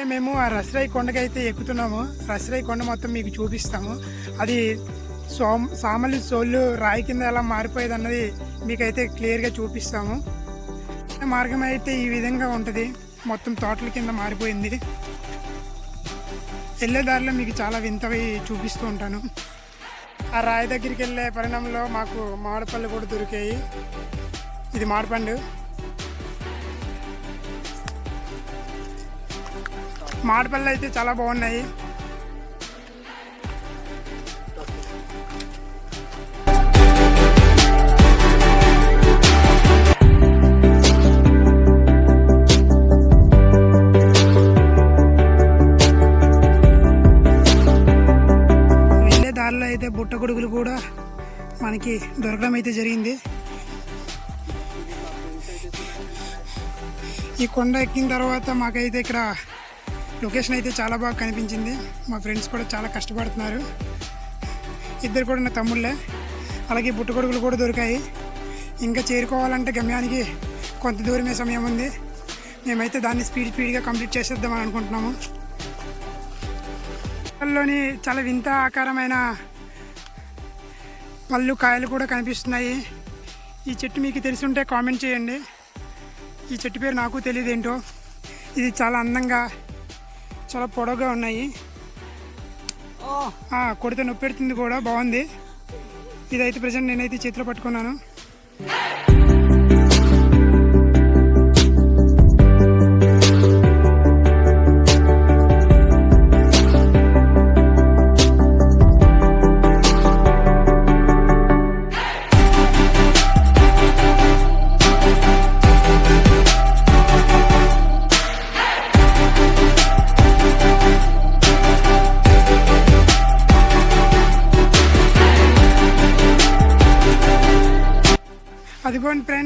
మేము ఆ రసరాయి కొండకైతే ఎక్కుతున్నాము. రసరాయి కొండ మొత్తం మీకు చూపిస్తాము. అది సోమ సామలు సోళ్ళు రాయి కింద ఎలా మారిపోయేది అన్నది మీకైతే క్లియర్గా చూపిస్తాము. మార్గం అయితే ఈ విధంగా ఉంటుంది. మొత్తం తోటల కింద మారిపోయింది. వెళ్ళే దారిలో మీకు చాలా వింతవి చూపిస్తూ ఉంటాను. ఆ రాయి దగ్గరికి వెళ్ళే పరిణామంలో మాకు మామిడిపళ్ళు కూడా దొరికాయి. ఇది మామిడిపండు మామిడిపళ్ళు అయితే చాలా బాగున్నాయి. వెళ్ళే దారిలో అయితే బుట్ట గొడుగులు కూడా మనకి దొరకడం అయితే జరిగింది. ఈ కొండ ఎక్కిన తర్వాత మాకైతే ఇక్కడ లొకేషన్ అయితే చాలా బాగా కనిపించింది. మా ఫ్రెండ్స్ కూడా చాలా కష్టపడుతున్నారు. ఇద్దరు కూడా నా తమ్ముళ్ళే. అలాగే బుట్టగొడుగులు కూడా దొరికాయి. ఇంకా చేరుకోవాలంటే గమ్యానికి కొంత దూరమే సమయం ఉంది. మేమైతే దాన్ని స్పీడ్ స్పీడ్గా కంప్లీట్ చేసేద్దామని అనుకుంటున్నాము. లోని చాలా వింత ఆకారమైన పళ్ళు కాయలు కూడా కనిపిస్తున్నాయి. ఈ చెట్టు మీకు తెలిసి ఉంటే కామెంట్ చేయండి. ఈ చెట్టు పేరు నాకు తెలియదు ఏంటో. ఇది చాలా అందంగా చాలా పొడవుగా ఉన్నాయి. కొడితే నొప్పి పెడుతుంది కూడా బాగుంది. ఇదైతే ప్రజెంట్ నేనైతే చేతిలో పట్టుకున్నాను.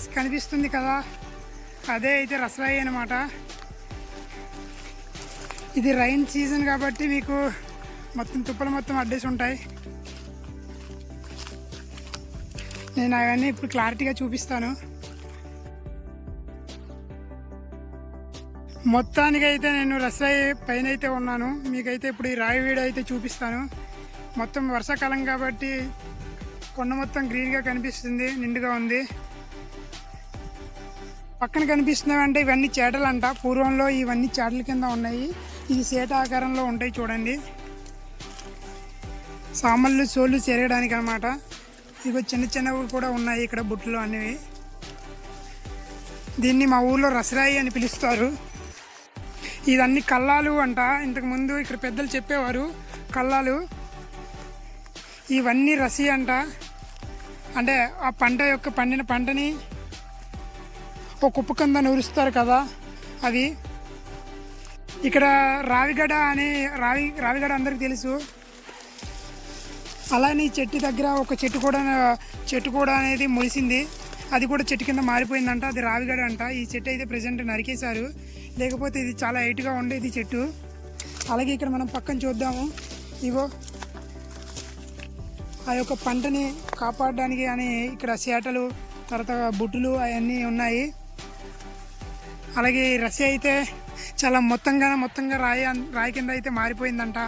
ఫ్రెండ్స్ కనిపిస్తుంది కదా. అదే అయితే రసరాయి అనమాట ఇది రైన్ సీజన్ కాబట్టి మీకు మొత్తం తుప్పలు మొత్తం అడ్డేసి ఉంటాయి. నేను అవన్నీ ఇప్పుడు క్లారిటీగా చూపిస్తాను. మొత్తానికి అయితే నేను రసాయి పైన అయితే ఉన్నాను. మీకైతే ఇప్పుడు ఈ రాయి వీడియో అయితే చూపిస్తాను. మొత్తం వర్షాకాలం కాబట్టి కొండ మొత్తం గ్రీన్గా కనిపిస్తుంది నిండుగా ఉంది. పక్కన కనిపిస్తున్నవి అంటే ఇవన్నీ చేటలు అంట పూర్వంలో ఇవన్నీ చేటల కింద ఉన్నాయి. ఇది సేట ఆకారంలో ఉంటాయి చూడండి. సామళ్ళు సోళ్ళు చెరగడానికి అనమాట ఇగో చిన్న చిన్నవి కూడా ఉన్నాయి ఇక్కడ బుట్టలు అనేవి దీన్ని మా ఊర్లో రసరాయి అని పిలుస్తారు. ఇదన్నీ కల్లాలు అంట. ఇంతకుముందు ఇక్కడ పెద్దలు చెప్పేవారు. కల్లాలు ఇవన్నీ రసి అంట. అంటే ఆ పంట యొక్క పండిన పంటని ఒక కుప్ప కింద నూరుస్తారు కదా అది. ఇక్కడ రావిగడ అని రావి రావిగడ అందరికి తెలుసు. అలానే ఈ చెట్టు దగ్గర ఒక చెట్టు కూడా చెట్టు కూడా అనేది మొలిసింది. అది కూడా చెట్టు కింద మారిపోయిందంట. అది రావిగడ అంట. ఈ చెట్టు అయితే ప్రజెంట్ నరికేశారు. లేకపోతే ఇది చాలా హైట్గా ఉండేది చెట్టు. అలాగే ఇక్కడ మనం పక్కన చూద్దాము. ఇగో. ఆ యొక్క పంటని కాపాడడానికి అని ఇక్కడ సేటలు తర్వాత బుట్టులు అవన్నీ ఉన్నాయి. అలాగే ఈ రసి అయితే చాలా మొత్తంగా మొత్తంగా రాయి అన్- రాయి కింద అయితే మారిపోయిందంట.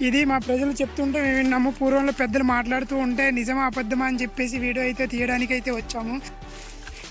ఇది మా ప్రజలు చెప్తుంటే మేము విన్నాము పూర్వంలో పెద్దలు మాట్లాడుతూ ఉంటే నిజమా అబద్ధమా అని చెప్పేసి వీడియో అయితే తీయడానికి అయితే వచ్చాము.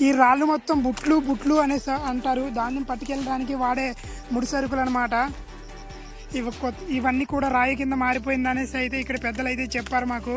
ఈ రాళ్ళు మొత్తం బుట్లు బుట్లు అనేసి అంటారు. దాన్ని పట్టుకెళ్ళడానికి వాడే ముడి సరుకులు అనమాట ఇవి కొత్త ఇవన్నీ కూడా రాయి కింద మారిపోయిందనేసి అయితే ఇక్కడ పెద్దలు అయితే చెప్పారు మాకు.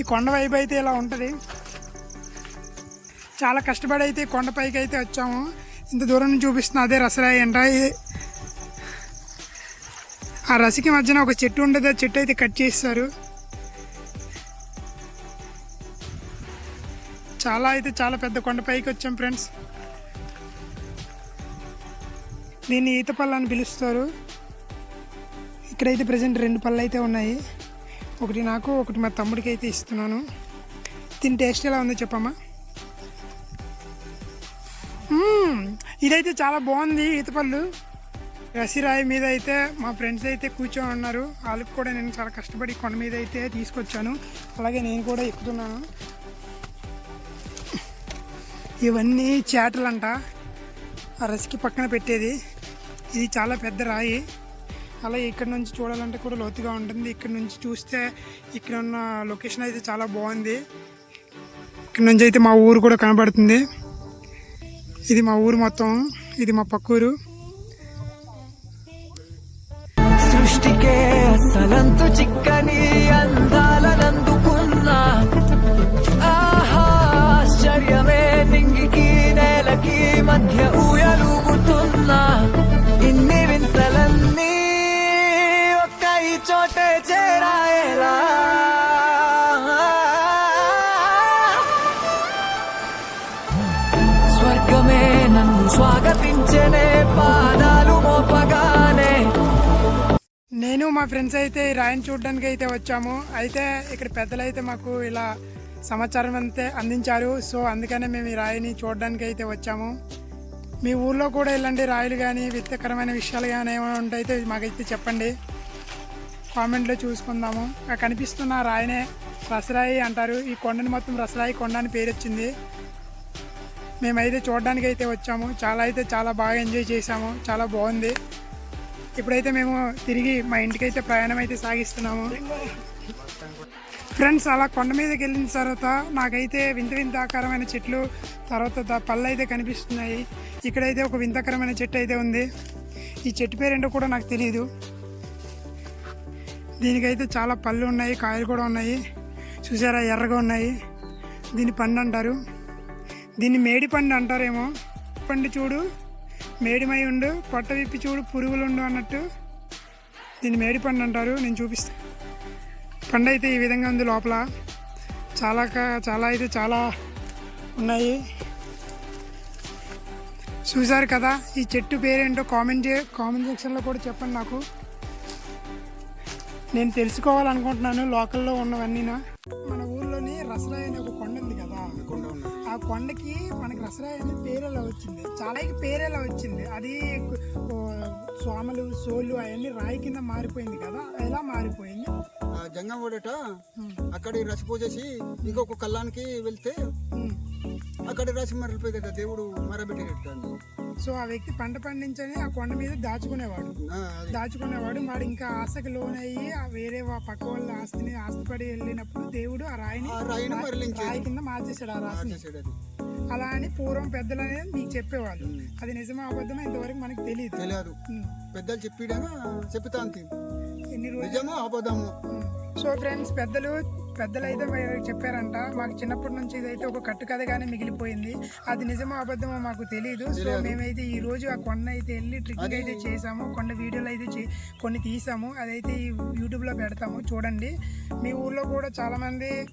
ఈ కొండ వైపు అయితే ఇలా ఉంటుంది. చాలా కష్టపడి అయితే కొండపైకి అయితే వచ్చాము. ఇంత దూరం నుంచి చూపిస్తున్నా అదే రసరాయి అంట ఆ రసికి మధ్యన ఒక చెట్టు ఉండేది. ఆ చెట్టు అయితే కట్ చేస్తారు. చాలా అయితే చాలా పెద్ద కొండపైకి వచ్చాం ఫ్రెండ్స్. దీన్ని ఈత పళ్ళు అని పిలుస్తారు. ఇక్కడైతే ప్రజెంట్ రెండు పళ్ళు అయితే ఉన్నాయి. ఒకటి నాకు ఒకటి మా తమ్ముడికి అయితే ఇస్తున్నాను. దీని టేస్ట్ ఎలా ఉందో చెప్పమ్మా. ఇదైతే చాలా బాగుంది ఈతపళ్ళు. రసిరాయి మీద అయితే మా ఫ్రెండ్స్ అయితే కూర్చొని ఉన్నారు. వాళ్ళకి కూడా నేను చాలా కష్టపడి కొండ మీద అయితే తీసుకొచ్చాను. అలాగే నేను కూడా ఎక్కుతున్నాను. ఇవన్నీ చేటలంట. ఆ రసికి పక్కన పెట్టేది. ఇది చాలా పెద్ద రాయి. అలా ఇక్కడ నుంచి చూడాలంటే కూడా లోతుగా ఉంటుంది. ఇక్కడ నుంచి చూస్తే ఇక్కడ ఉన్న లొకేషన్ అయితే చాలా బాగుంది. ఇక్కడ నుంచి అయితే మా ఊరు కూడా కనబడుతుంది. ఇది మా ఊరు మొత్తం. ఇది మా పక్కూరు. సృష్టికే అసలంతు చిక్కని అందాలనందుకున్నా స్వాగతించనే పాదాలు మోపగానే. నేను మా ఫ్రెండ్స్ అయితే రాయన్ రాయిని చూడడానికి అయితే వచ్చాము. అయితే ఇక్కడ పెద్దలు అయితే మాకు ఇలా సమాచారం అంతే అందించారు. సో అందుకనే మేము ఈ రాయిని చూడడానికి అయితే వచ్చాము. మీ ఊర్లో కూడా ఇలాంటి రాయిలు కానీ విత్తకరమైన విషయాలు కానీ ఏమైనా ఉంటే మాకైతే చెప్పండి. కామెంట్లో చూసుకుందాము. కనిపిస్తున్న రాయినే రసరాయి అంటారు. ఈ కొండని మొత్తం రసరాయి కొండ అని పేరు వచ్చింది మేమైతే చూడడానికి అయితే వచ్చాము. చాలా అయితే చాలా బాగా ఎంజాయ్ చేసాము చాలా బాగుంది. ఇప్పుడైతే మేము తిరిగి మా ఇంటికి అయితే ప్రయాణం అయితే సాగిస్తున్నాము. ఫ్రెండ్స్ అలా కొండ మీదకి వెళ్ళిన తర్వాత నాకైతే వింత వింత ఆకారమైన చెట్లు తర్వాత పళ్ళు అయితే కనిపిస్తున్నాయి. ఇక్కడైతే ఒక వింతకరమైన చెట్టు అయితే ఉంది. ఈ చెట్టు పేరేంటో కూడా నాకు తెలియదు దీనికైతే చాలా పళ్ళు ఉన్నాయి కాయలు కూడా ఉన్నాయి. చూసారా? ఎర్రగా ఉన్నాయి. దీన్ని పండు అంటారు. దీన్ని మేడి పండు అంటారేమో. పండు చూడు. మేడిమై ఉండు పొట్ట విప్పి చూడు పురుగులు ఉండు అన్నట్టు. దీన్ని మేడి పండు అంటారు నేను చూపిస్తాను పండు అయితే ఈ విధంగా ఉంది లోపల. చాలా చాలా అయితే చాలా ఉన్నాయి. చూసారు కదా ఈ చెట్టు పేరేంటో కామెంట్ చే కామెంట్ సెక్షన్లో కూడా చెప్పండి నాకు. నేను తెలుసుకోవాలనుకుంటున్నాను లోకల్లో ఉన్నవన్నీనా. కొండకి మనకి రసరాయి అనే పేరు ఎలా వచ్చింది. చాలా పేరు ఎలా వచ్చింది. అది సోమలు సోలు అవన్నీ రాయి కింద మారిపోయింది కదా? ఎలా మారిపోయింది? ఆ జంగం ఓడట అక్కడ రసి పూజేసి ఇంకొక కళ్ళానికి వెళ్తే. అక్కడ రసి మరలిపోయిందట. దేవుడు మరబెట్టినట్టు సో ఆ వ్యక్తి పంట పండించని ఆ కొండ మీద దాచుకునేవాడు. దాచుకునేవాడు. వాడు ఇంకా ఆశకి లోనయ్యి ఆ వేరే వా- పక్క వాళ్ళ ఆస్తిని ఆస్తిపడి వెళ్ళినప్పుడు దేవుడు ఆ రాయిని. రాయి కింద మార్చేసాడు ఆ రాశిని. అలా అని పూర్వం పెద్దలు అనేది మీకు చెప్పేవాళ్ళు. అది నిజమా అబద్ధమా ఇంతవరకు మనకు తెలియదు. తెలియదు. పెద్దలు చెప్పిడేనా చెప్తాంతి. ఎన్ని రోజులు? నిజమో అబద్ధము. సో ఫ్రెండ్స్ పెద్దలు పెద్దలు అయితే మరి చెప్పారంట మాకు చిన్నప్పటి నుంచి ఇదైతే ఒక కట్టు కథగానే మిగిలిపోయింది. అది నిజమో అబద్ధమో మాకు తెలియదు సో మేమైతే ఈ రోజు ఆ కొండ అయితే వెళ్ళి ట్రిక్కింగ్ అయితే చేసాము. కొండ వీడియోలు అయితే చే- కొన్ని తీసాము. అదైతే ఈ యూట్యూబ్లో పెడతాము. చూడండి. మీ ఊర్లో కూడా చాలామంది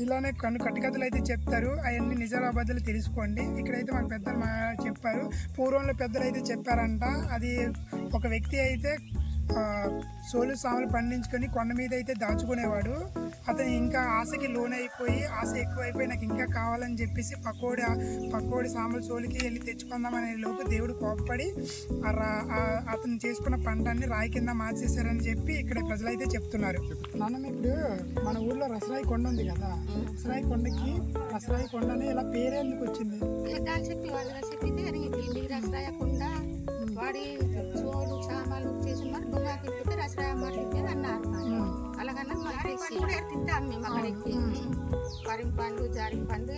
ఇలానే కొన్ని కట్టుకథలు అయితే చెప్తారు. అవన్నీ నిజాలు అబద్ధాలు తెలుసుకోండి. ఇక్కడైతే మాకు పెద్దలు మా చెప్పారు. పూర్వంలో పెద్దలు అయితే చెప్పారంట. అది ఒక వ్యక్తి అయితే సోలు సాములు పండించుకొని కొండ మీద అయితే దాచుకునేవాడు. అతను ఇంకా ఆశకి లోనైపోయి అయిపోయి ఆశ ఎక్కువైపోయి నాకు ఇంకా కావాలని చెప్పేసి పకోడి పకోడి సాములు సోలుకి వెళ్ళి తెచ్చుకుందామనే లోపు దేవుడు కోపపడి అతను చేసుకున్న పంటని రాయి కింద మార్చేశారని చెప్పి ఇక్కడ ప్రజలైతే చెప్తున్నారు. మనం ఇప్పుడు మన ఊర్లో రసరాయి కొండ ఉంది కదా? రసరాయి కొండకి రసరాయి కొండ అని ఇలా పేరే ఎందుకు వచ్చింది వాడి మరి తింటాం మేము అక్కడికి పరిం పండు జారి పండు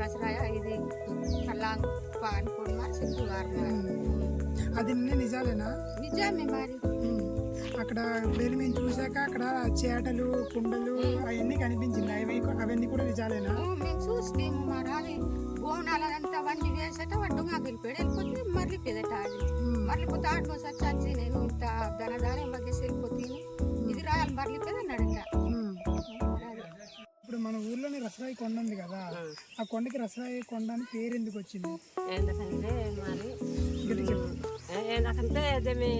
రసరాయ ఇది కల్లాంగు పాని మరి చెప్పేవారు అది నిజాలేనా? నిజమే మరి. అక్కడ ఇప్పుడు మేము చూసాక అక్కడ చేటలు కుండలు అవన్నీ కనిపించింది? అవి అవన్నీ కూడా నిజాలేనా? మేము చూస్తేము మరి. అది బోనాలంతా వండి వేసేట డుంగా గెలిపాడు వెళ్ళిపోతే మరలిపోయేదట అది. మరలిపోతే ఆటో సచ్చి నేను ఇంత ధనధాన్యం మధ్య వెళ్ళిపోతుంది ఇది రాయాలి ఉమ్. ఇప్పుడు మన ఊర్లోని రసరాయి కొండ ఉంది కదా ఆ కొండకి రసరాయి కొండ అని పేరు ఎందుకు వచ్చింది ఎందుకంటే మరి ఏంటంటే అదేమి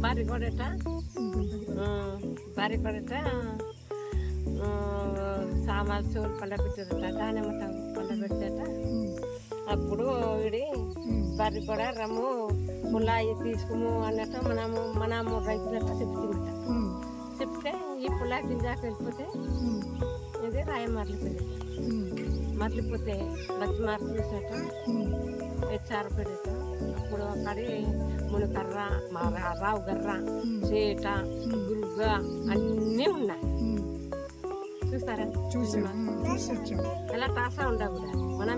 బారి కొడట. బారి కొడట సామాన్ సూలు పండ పెట్టారట దానిమ్మ పండ పెట్టేట ఉమ్. అప్పుడు ఇది బర్రి కూడా రమ్ము పుల్లాయి తీసుకుము అన్నట్టు మనము మనము చెప్తే పుల్ల గింజాకు వెళ్ళిపోతే ఇది రాయ మరలిపోయింది మరలిపోతే బచ్చి మార్పు ఉమ్, హెచ్ఆర్ పెడతా అప్పుడు అక్కడి మునకర్ర రావు గర్ర చేట గురుగ అన్నీ ఉన్నాయి. ఉమ్. చూస్తారా? చూసాం. ఎలా తాసా ఉండకూడదు మనం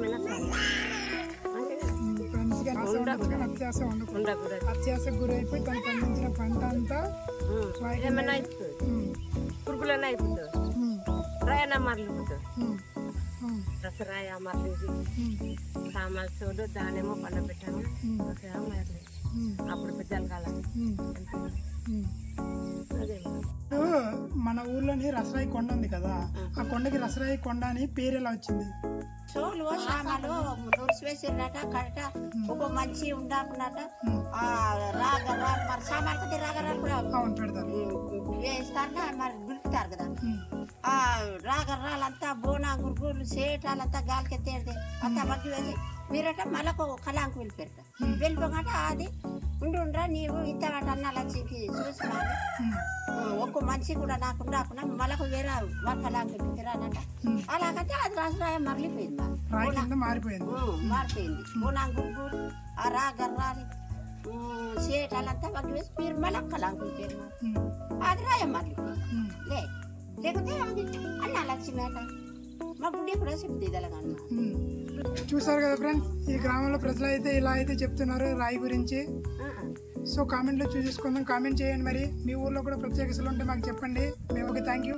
అత్యాశ ఉండకూడదు. అత్యాశకు గురైపోయి తను పండించిన పంట అంతా. ఏమైనా అయిపోతుంది ఉమ్, రాయన ఉమ్, దసరాయ మరలిది చూడు దానేమో పండ పెట్టాము దసరా అప్పుడు పెద్దలు కాలం మన ఊర్లోని రసరాయి కొండ ఉంది కదా ఆ కొండకి రసరాయి కొండ అని పేరు ఎలా వచ్చింది సోలు సామాలు నురిసి వేసిరట కడట ఒక మంచి ఉండాకున్నట ఆ రాగ రా మరి సామాన్ కొద్ది రాగరాలు కూడా అవును పెడతారు మరి దులుపుతారు కదా. ఆ రాగర్రాలంతా బోనా గురుగులు సేటాలంతా గాలికి ఎత్తేది అంతా మగ్గి వేసి మీరట మళ్ళకు కళాంకు వెళ్ళిపోయారట. వెళ్ళిపోకంటే అది ఉండి ఉండరా నీవు ఇంత వాటి అన్నాలు వచ్చి చూసి ఒక్క మనిషి కూడా నాకు రాకుండా మళ్ళకు వేరే వాళ్ళ కళాంకు వెళ్ళిపోతారనట అలాగంటే అది రాజరాయ మరలిపోయింది మారిపోయింది. మారిపోయింది. బోనా గురుగులు ఆ రాగర్రాలి వేసి మళ్ళీ అది. లే లేకపోతే అన్న మా గుడి కూడా ఉమ్. చూసారు కదా ఫ్రెండ్స్ ఈ గ్రామంలో ప్రజలు అయితే ఇలా అయితే చెప్తున్నారు రాయి గురించి. సో కామెంట్లో చూసేసుకుందాం కామెంట్ చేయండి మరి. మీ ఊర్లో కూడా ప్రత్యేకతలు ఉంటే మాకు చెప్పండి. మేము ఒక థ్యాంక్ యూ.